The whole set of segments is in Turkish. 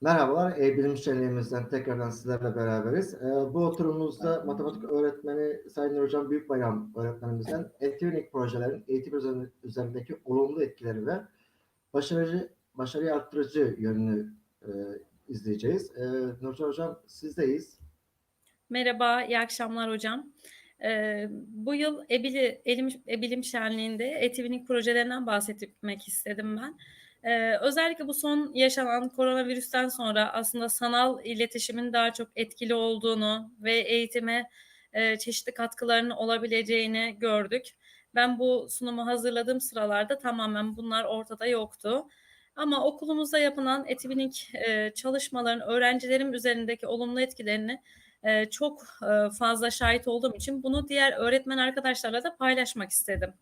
Merhabalar, e-bilim şenliğimizden tekrardan sizlerle beraberiz. Ee, bu oturumumuzda matematik öğretmeni Sayın Hocam Büyükbayram öğretmenimizden etkinlik projelerin eğitim üzerinde- üzerindeki olumlu etkileri ve başarıcı, başarıyı arttırıcı yönünü e, izleyeceğiz. Ee, Nurcan Hocam sizdeyiz. Merhaba, iyi akşamlar hocam. Ee, bu yıl Ebili, Elim, Ebilim Şenliği'nde etkinlik projelerinden bahsetmek istedim ben. Ee, özellikle bu son yaşanan koronavirüsten sonra aslında sanal iletişimin daha çok etkili olduğunu ve eğitime e, çeşitli katkılarının olabileceğini gördük. Ben bu sunumu hazırladığım sıralarda tamamen bunlar ortada yoktu. Ama okulumuzda yapılan etkinlik e, çalışmaların öğrencilerim üzerindeki olumlu etkilerini e, çok e, fazla şahit olduğum için bunu diğer öğretmen arkadaşlarla da paylaşmak istedim.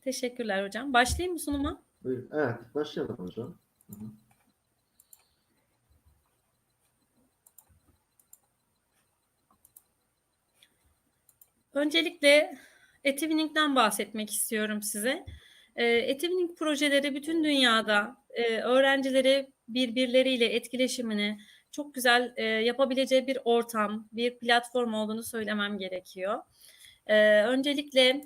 Teşekkürler hocam. Başlayayım mı sunuma? Buyurun. Evet, başlayalım hocam. Hı hı. Öncelikle Etivinning'den bahsetmek istiyorum size. E, Etivinning projeleri bütün dünyada e, öğrencileri birbirleriyle etkileşimini çok güzel e, yapabileceği bir ortam, bir platform olduğunu söylemem gerekiyor. E, öncelikle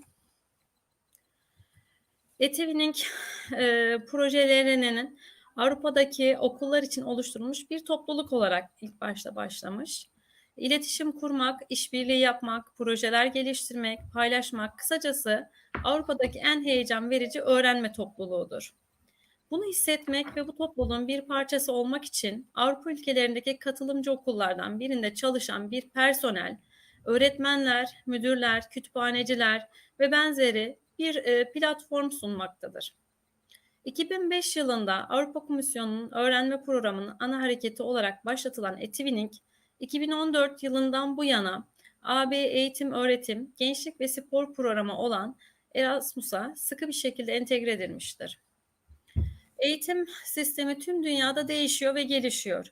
Etivinning e, projelerinin Avrupa'daki okullar için oluşturulmuş bir topluluk olarak ilk başta başlamış. İletişim kurmak, işbirliği yapmak, projeler geliştirmek, paylaşmak, kısacası Avrupa'daki en heyecan verici öğrenme topluluğudur. Bunu hissetmek ve bu topluluğun bir parçası olmak için Avrupa ülkelerindeki katılımcı okullardan birinde çalışan bir personel, öğretmenler, müdürler, kütüphaneciler ve benzeri bir e, platform sunmaktadır. 2005 yılında Avrupa Komisyonu'nun öğrenme programının ana hareketi olarak başlatılan Etivining, 2014 yılından bu yana AB Eğitim Öğretim, Gençlik ve Spor programı olan Erasmus'a sıkı bir şekilde entegre edilmiştir. Eğitim sistemi tüm dünyada değişiyor ve gelişiyor.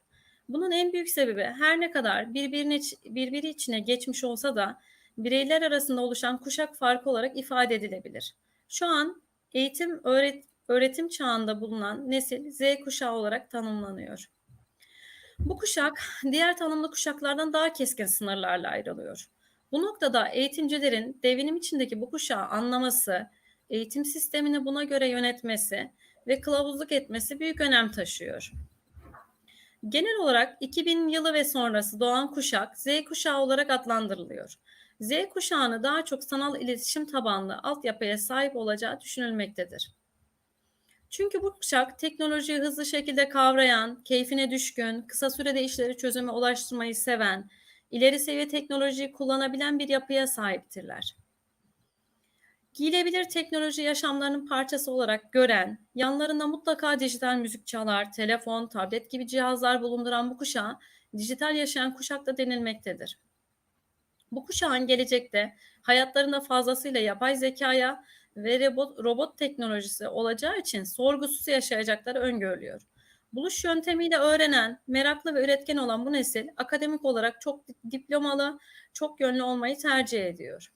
Bunun en büyük sebebi her ne kadar birbirine, birbiri içine geçmiş olsa da bireyler arasında oluşan kuşak farkı olarak ifade edilebilir. Şu an eğitim öğret, öğretim çağında bulunan nesil Z kuşağı olarak tanımlanıyor. Bu kuşak diğer tanımlı kuşaklardan daha keskin sınırlarla ayrılıyor. Bu noktada eğitimcilerin devinim içindeki bu kuşağı anlaması, eğitim sistemini buna göre yönetmesi ve kılavuzluk etmesi büyük önem taşıyor. Genel olarak 2000 yılı ve sonrası doğan kuşak Z kuşağı olarak adlandırılıyor. Z kuşağını daha çok sanal iletişim tabanlı altyapıya sahip olacağı düşünülmektedir. Çünkü bu kuşak teknolojiyi hızlı şekilde kavrayan, keyfine düşkün, kısa sürede işleri çözüme ulaştırmayı seven, ileri seviye teknolojiyi kullanabilen bir yapıya sahiptirler. Giyilebilir teknoloji yaşamlarının parçası olarak gören, yanlarında mutlaka dijital müzik çalar, telefon, tablet gibi cihazlar bulunduran bu kuşağa dijital yaşayan kuşak da denilmektedir. Bu kuşağın gelecekte hayatlarında fazlasıyla yapay zekaya ve robot, robot teknolojisi olacağı için sorgusuz yaşayacakları öngörülüyor. Buluş yöntemiyle öğrenen, meraklı ve üretken olan bu nesil akademik olarak çok diplomalı, çok yönlü olmayı tercih ediyor.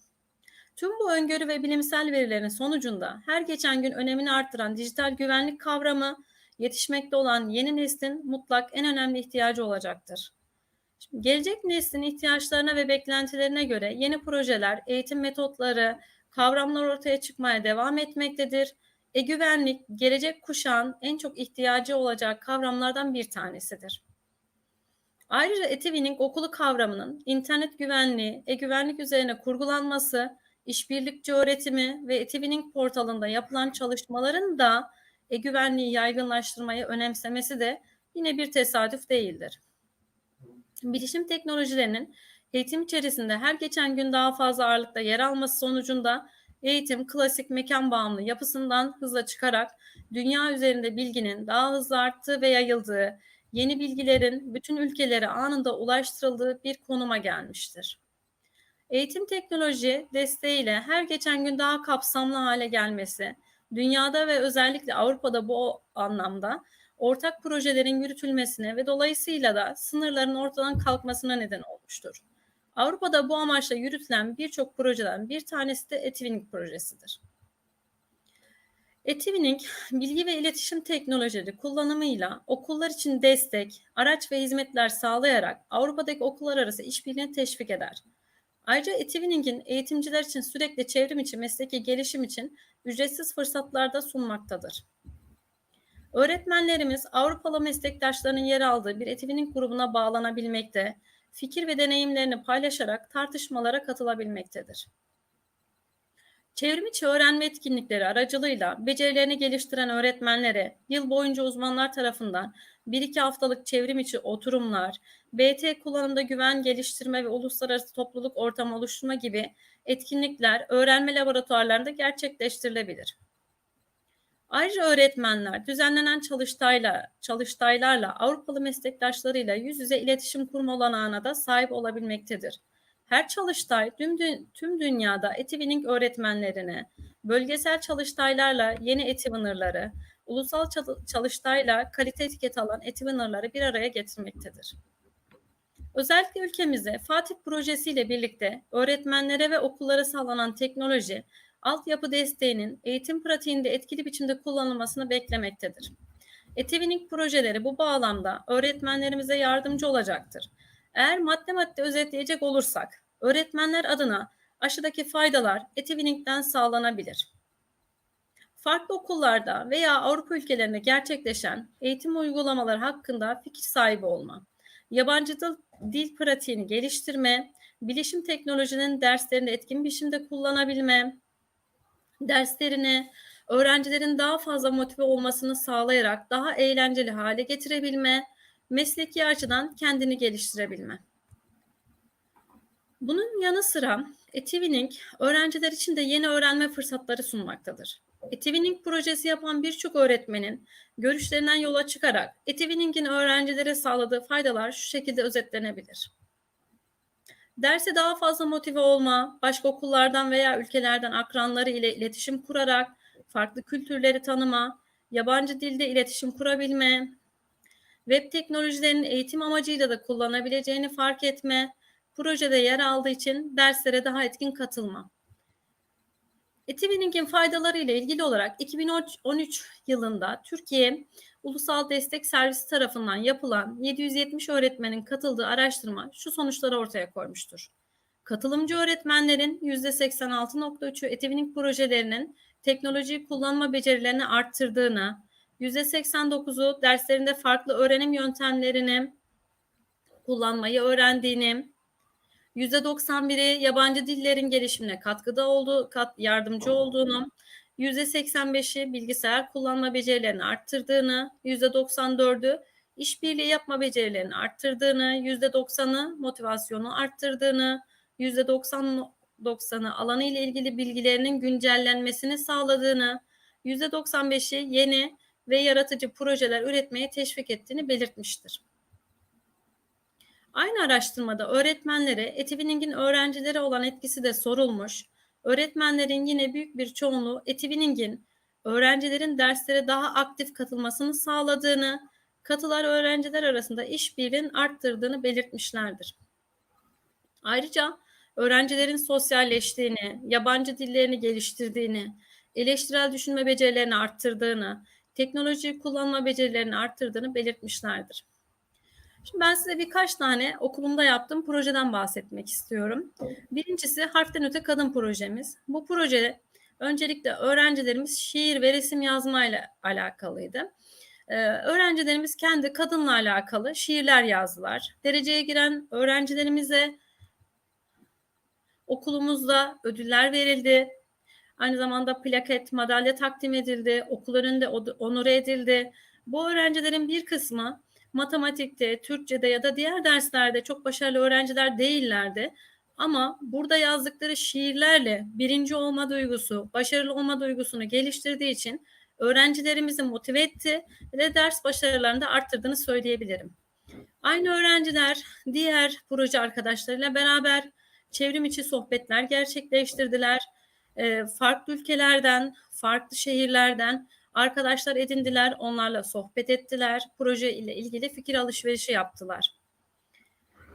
Tüm bu öngörü ve bilimsel verilerin sonucunda her geçen gün önemini arttıran dijital güvenlik kavramı yetişmekte olan yeni neslin mutlak en önemli ihtiyacı olacaktır. Şimdi gelecek neslin ihtiyaçlarına ve beklentilerine göre yeni projeler, eğitim metotları, kavramlar ortaya çıkmaya devam etmektedir. E-güvenlik gelecek kuşağın en çok ihtiyacı olacak kavramlardan bir tanesidir. Ayrıca Etivining okulu kavramının internet güvenliği, e-güvenlik üzerine kurgulanması, işbirlikçi öğretimi ve Etivining portalında yapılan çalışmaların da e-güvenliği yaygınlaştırmayı önemsemesi de yine bir tesadüf değildir. Bilişim teknolojilerinin eğitim içerisinde her geçen gün daha fazla ağırlıkta yer alması sonucunda eğitim klasik mekan bağımlı yapısından hızla çıkarak dünya üzerinde bilginin daha hızlı arttığı ve yayıldığı, yeni bilgilerin bütün ülkelere anında ulaştırıldığı bir konuma gelmiştir. Eğitim teknoloji desteğiyle her geçen gün daha kapsamlı hale gelmesi, dünyada ve özellikle Avrupa'da bu anlamda ortak projelerin yürütülmesine ve dolayısıyla da sınırların ortadan kalkmasına neden olmuştur. Avrupa'da bu amaçla yürütülen birçok projeden bir tanesi de Etvinnik projesidir. Etivining, bilgi ve iletişim teknolojileri kullanımıyla okullar için destek, araç ve hizmetler sağlayarak Avrupa'daki okullar arası işbirliğini teşvik eder. Ayrıca Etivining'in eğitimciler için sürekli çevrim içi mesleki gelişim için ücretsiz fırsatlar da sunmaktadır. Öğretmenlerimiz Avrupalı meslektaşlarının yer aldığı bir Etivining grubuna bağlanabilmekte, fikir ve deneyimlerini paylaşarak tartışmalara katılabilmektedir. Çevrimiçi öğrenme etkinlikleri aracılığıyla becerilerini geliştiren öğretmenlere yıl boyunca uzmanlar tarafından 1-2 haftalık çevrimiçi oturumlar, BT kullanımda güven geliştirme ve uluslararası topluluk ortamı oluşturma gibi etkinlikler öğrenme laboratuvarlarında gerçekleştirilebilir. Ayrıca öğretmenler düzenlenen çalıştayla, çalıştaylarla Avrupalı meslektaşlarıyla yüz yüze iletişim kurma olanağına da sahip olabilmektedir. Her çalıştay tüm, dü- tüm dünyada Etivining öğretmenlerine, bölgesel çalıştaylarla yeni Etiviner'ları, ulusal çal- çalıştayla kalite etiketi alan Etiviner'ları bir araya getirmektedir. Özellikle ülkemizde Fatih projesiyle birlikte öğretmenlere ve okullara sağlanan teknoloji, altyapı desteğinin eğitim pratiğinde etkili biçimde kullanılmasını beklemektedir. Etivining projeleri bu bağlamda öğretmenlerimize yardımcı olacaktır. Eğer madde madde özetleyecek olursak, öğretmenler adına aşıdaki faydalar Etivining'den sağlanabilir. Farklı okullarda veya Avrupa ülkelerinde gerçekleşen eğitim uygulamaları hakkında fikir sahibi olma, yabancı dil, dil pratiğini geliştirme, bilişim teknolojinin derslerinde etkin biçimde kullanabilme, derslerini öğrencilerin daha fazla motive olmasını sağlayarak daha eğlenceli hale getirebilme, mesleki açıdan kendini geliştirebilme. Bunun yanı sıra Etivining öğrenciler için de yeni öğrenme fırsatları sunmaktadır. Etivining projesi yapan birçok öğretmenin görüşlerinden yola çıkarak Etivining'in öğrencilere sağladığı faydalar şu şekilde özetlenebilir. Derse daha fazla motive olma, başka okullardan veya ülkelerden akranları ile iletişim kurarak farklı kültürleri tanıma, yabancı dilde iletişim kurabilme, web teknolojilerinin eğitim amacıyla da kullanabileceğini fark etme, projede yer aldığı için derslere daha etkin katılma. Etivinning'in faydaları ile ilgili olarak 2013 yılında Türkiye Ulusal Destek Servisi tarafından yapılan 770 öğretmenin katıldığı araştırma şu sonuçları ortaya koymuştur. Katılımcı öğretmenlerin %86.3'ü Etivinning projelerinin teknolojiyi kullanma becerilerini arttırdığını, %89'u derslerinde farklı öğrenim yöntemlerini kullanmayı öğrendiğini, %91'i yabancı dillerin gelişimine katkıda olduğu, kat, yardımcı olduğunu, %85'i bilgisayar kullanma becerilerini arttırdığını, %94'ü işbirliği yapma becerilerini arttırdığını, %90'ı motivasyonu arttırdığını, %90'ı alanı ile ilgili bilgilerinin güncellenmesini sağladığını, %95'i yeni ve yaratıcı projeler üretmeye teşvik ettiğini belirtmiştir. Aynı araştırmada öğretmenlere Etivinning'in öğrencilere olan etkisi de sorulmuş. Öğretmenlerin yine büyük bir çoğunluğu Etivinning'in öğrencilerin derslere daha aktif katılmasını sağladığını, katılar öğrenciler arasında işbirliğinin arttırdığını belirtmişlerdir. Ayrıca öğrencilerin sosyalleştiğini, yabancı dillerini geliştirdiğini, eleştirel düşünme becerilerini arttırdığını, teknolojiyi kullanma becerilerini arttırdığını belirtmişlerdir. Şimdi ben size birkaç tane okulumda yaptığım projeden bahsetmek istiyorum. Birincisi Harften Öte Kadın projemiz. Bu proje öncelikle öğrencilerimiz şiir ve resim yazmayla alakalıydı. Ee, öğrencilerimiz kendi kadınla alakalı şiirler yazdılar. Dereceye giren öğrencilerimize okulumuzda ödüller verildi. Aynı zamanda plaket, madalya takdim edildi. Okul önünde onore edildi. Bu öğrencilerin bir kısmı matematikte, Türkçe'de ya da diğer derslerde çok başarılı öğrenciler değillerdi. Ama burada yazdıkları şiirlerle birinci olma duygusu, başarılı olma duygusunu geliştirdiği için öğrencilerimizi motive etti ve ders başarılarını da arttırdığını söyleyebilirim. Aynı öğrenciler diğer proje arkadaşlarıyla beraber çevrim içi sohbetler gerçekleştirdiler. Farklı ülkelerden, farklı şehirlerden arkadaşlar edindiler, onlarla sohbet ettiler, proje ile ilgili fikir alışverişi yaptılar.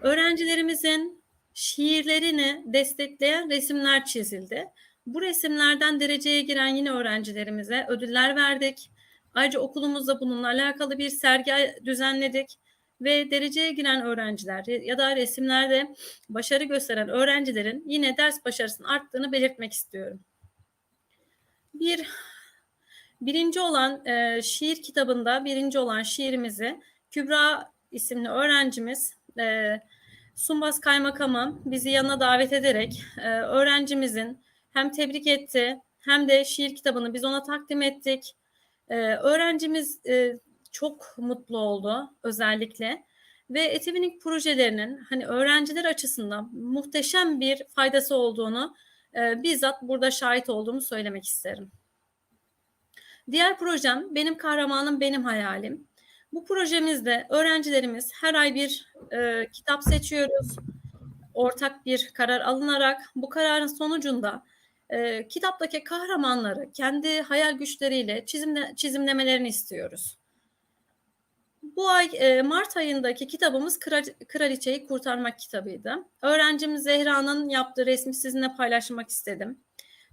Öğrencilerimizin şiirlerini destekleyen resimler çizildi. Bu resimlerden dereceye giren yine öğrencilerimize ödüller verdik. Ayrıca okulumuzda bununla alakalı bir sergi düzenledik ve dereceye giren öğrenciler ya da resimlerde başarı gösteren öğrencilerin yine ders başarısının arttığını belirtmek istiyorum. Bir birinci olan e, şiir kitabında birinci olan şiirimizi Kübra isimli öğrencimiz e, Sumbas Kaymakamı bizi yanına davet ederek e, öğrencimizin hem tebrik etti hem de şiir kitabını biz ona takdim ettik. E, öğrencimiz e, çok mutlu oldu özellikle ve Etivinik projelerinin hani öğrenciler açısından muhteşem bir faydası olduğunu e, bizzat burada şahit olduğumu söylemek isterim. Diğer projem Benim Kahramanım Benim Hayalim. Bu projemizde öğrencilerimiz her ay bir e, kitap seçiyoruz. Ortak bir karar alınarak bu kararın sonucunda e, kitaptaki kahramanları kendi hayal güçleriyle çizimle, çizimlemelerini istiyoruz. Bu ay e, Mart ayındaki kitabımız Kral- Kraliçeyi Kurtarmak kitabıydı. Öğrencimiz Zehra'nın yaptığı resmi sizinle paylaşmak istedim.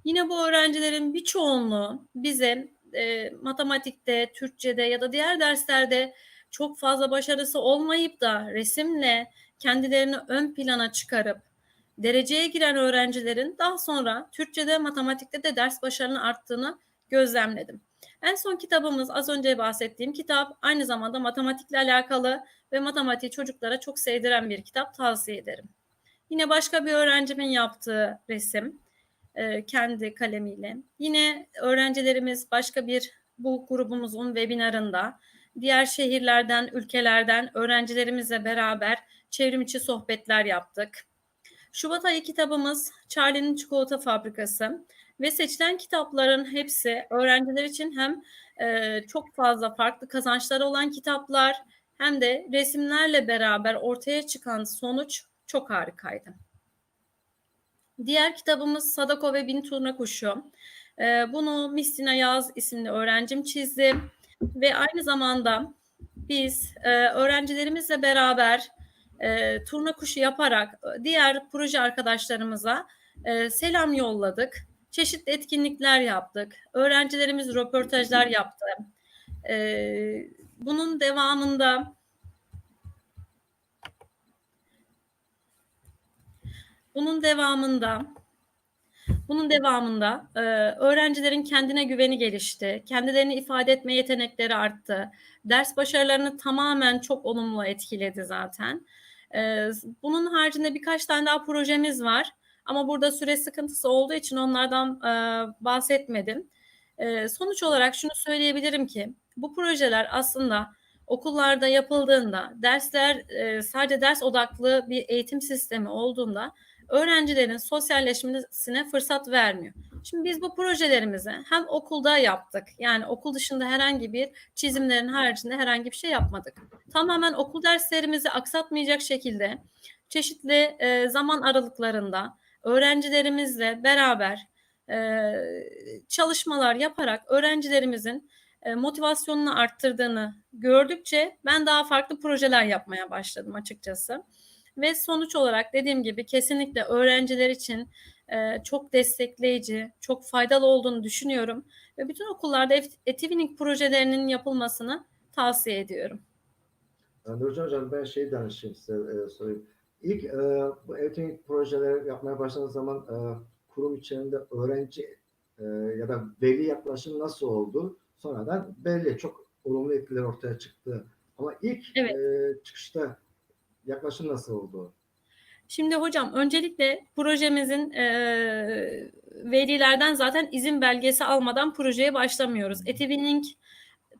Yine bu öğrencilerin bir çoğunluğu bize e, matematikte, Türkçe'de ya da diğer derslerde çok fazla başarısı olmayıp da resimle kendilerini ön plana çıkarıp dereceye giren öğrencilerin daha sonra Türkçe'de, matematikte de ders başarının arttığını gözlemledim. En son kitabımız az önce bahsettiğim kitap aynı zamanda matematikle alakalı ve matematiği çocuklara çok sevdiren bir kitap tavsiye ederim. Yine başka bir öğrencimin yaptığı resim e, kendi kalemiyle. Yine öğrencilerimiz başka bir bu grubumuzun webinarında diğer şehirlerden, ülkelerden öğrencilerimizle beraber çevrim içi sohbetler yaptık. Şubat ayı kitabımız Charlie'nin Çikolata Fabrikası ve seçilen kitapların hepsi öğrenciler için hem e, çok fazla farklı kazançları olan kitaplar hem de resimlerle beraber ortaya çıkan sonuç çok harikaydı. Diğer kitabımız Sadako ve Bin Turna Kuşu. Ee, bunu Mistina Yaz isimli öğrencim çizdi ve aynı zamanda biz e, öğrencilerimizle beraber e, turna kuşu yaparak e, diğer proje arkadaşlarımıza e, selam yolladık. Çeşitli etkinlikler yaptık. Öğrencilerimiz röportajlar yaptı. E, bunun devamında bunun devamında bunun devamında e, öğrencilerin kendine güveni gelişti, kendilerini ifade etme yetenekleri arttı, ders başarılarını tamamen çok olumlu etkiledi zaten. E, bunun haricinde birkaç tane daha projemiz var ama burada süre sıkıntısı olduğu için onlardan e, bahsetmedim. E, sonuç olarak şunu söyleyebilirim ki bu projeler aslında okullarda yapıldığında dersler e, sadece ders odaklı bir eğitim sistemi olduğunda öğrencilerin sosyalleşmesine fırsat vermiyor. Şimdi biz bu projelerimizi hem okulda yaptık. Yani okul dışında herhangi bir çizimlerin haricinde herhangi bir şey yapmadık. Tamamen okul derslerimizi aksatmayacak şekilde çeşitli e, zaman aralıklarında öğrencilerimizle beraber e, çalışmalar yaparak öğrencilerimizin e, motivasyonunu arttırdığını gördükçe ben daha farklı projeler yapmaya başladım açıkçası. Ve sonuç olarak dediğim gibi kesinlikle öğrenciler için e, çok destekleyici, çok faydalı olduğunu düşünüyorum. Ve bütün okullarda Etivinik projelerinin yapılmasını tavsiye ediyorum. Nurcan Hocam ben şey danışayım size e, sorayım. İlk e, bu Etivinik projeleri yapmaya başladığınız zaman e, kurum içerisinde öğrenci e, ya da veli yaklaşım nasıl oldu? Sonradan belli çok olumlu etkiler ortaya çıktı. Ama ilk Evet. e, çıkışta yaklaşım nasıl oldu? Şimdi hocam öncelikle projemizin e, velilerden zaten izin belgesi almadan projeye başlamıyoruz. Etivining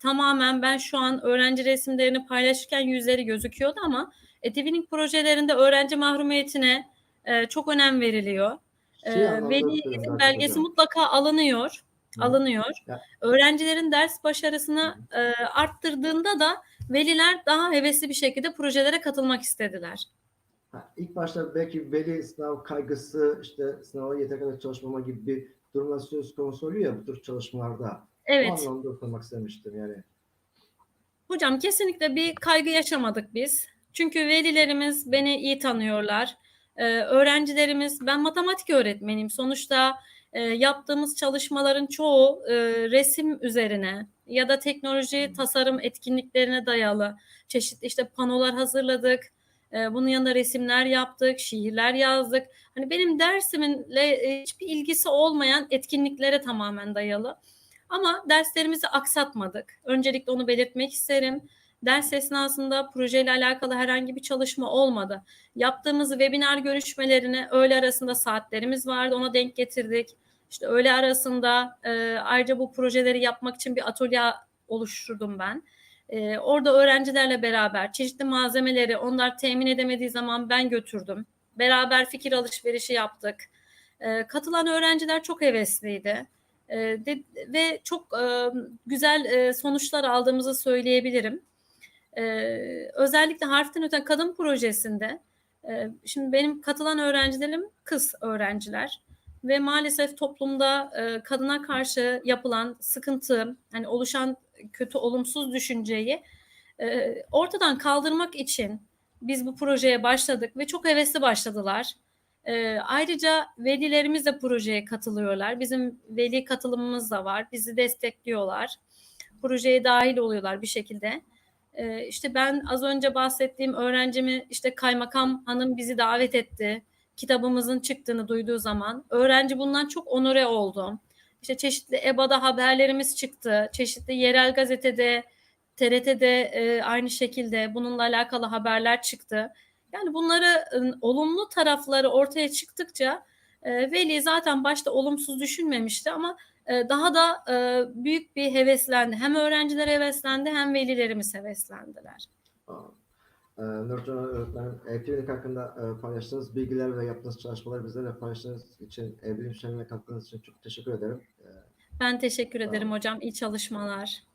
tamamen ben şu an öğrenci resimlerini paylaşırken yüzleri gözüküyordu ama Etivining projelerinde öğrenci mahrumiyetine e, çok önem veriliyor. E, Şey anlamda veli izin belgesi hocam. mutlaka alınıyor. Alınıyor. Ya. Öğrencilerin ders başarısını e, arttırdığında da veliler daha hevesli bir şekilde projelere katılmak istediler. Ha, ilk başta belki veli sınav kaygısı, işte sınava yeterli çalışmama gibi bir durumlar söz konusu oluyor ya bu tür çalışmalarda. Evet. O anlamda sormak istemiştim yani. Hocam kesinlikle bir kaygı yaşamadık biz. Çünkü velilerimiz beni iyi tanıyorlar. Ee, öğrencilerimiz, ben matematik öğretmeniyim. Sonuçta e, yaptığımız çalışmaların çoğu e, resim üzerine ya da teknoloji tasarım etkinliklerine dayalı çeşitli işte panolar hazırladık. E, bunun yanında resimler yaptık, şiirler yazdık. Hani benim dersiminle e, hiçbir ilgisi olmayan etkinliklere tamamen dayalı. Ama derslerimizi aksatmadık. Öncelikle onu belirtmek isterim. Ders esnasında projeyle alakalı herhangi bir çalışma olmadı. Yaptığımız webinar görüşmelerine öğle arasında saatlerimiz vardı. Ona denk getirdik. İşte öğle arasında e, ayrıca bu projeleri yapmak için bir atölye oluşturdum ben. E, orada öğrencilerle beraber çeşitli malzemeleri onlar temin edemediği zaman ben götürdüm. Beraber fikir alışverişi yaptık. E, katılan öğrenciler çok hevesliydi. E, de, ve çok e, güzel e, sonuçlar aldığımızı söyleyebilirim. E, özellikle harften öten kadın projesinde e, şimdi benim katılan öğrencilerim kız öğrenciler ve maalesef toplumda e, kadına karşı yapılan sıkıntı, hani oluşan kötü olumsuz düşünceyi e, ortadan kaldırmak için biz bu projeye başladık ve çok hevesli başladılar. E, ayrıca velilerimiz de projeye katılıyorlar. Bizim veli katılımımız da var. Bizi destekliyorlar. Projeye dahil oluyorlar bir şekilde. E, işte ben az önce bahsettiğim öğrencimi işte kaymakam hanım bizi davet etti. Kitabımızın çıktığını duyduğu zaman öğrenci bundan çok onore oldu. İşte çeşitli EBA'da haberlerimiz çıktı. Çeşitli yerel gazetede, TRT'de e, aynı şekilde bununla alakalı haberler çıktı. Yani bunları e, olumlu tarafları ortaya çıktıkça e, Veli zaten başta olumsuz düşünmemişti ama daha da e, büyük bir heveslendi. Hem öğrenciler heveslendi hem velilerimiz heveslendiler. E, Nurcan öğretmenim, hakkında e, paylaştığınız bilgiler ve yaptığınız çalışmaları bizlerle paylaştığınız için, e, bilim şenliğine katkınız için çok teşekkür ederim. Ben teşekkür ederim hocam. İyi çalışmalar.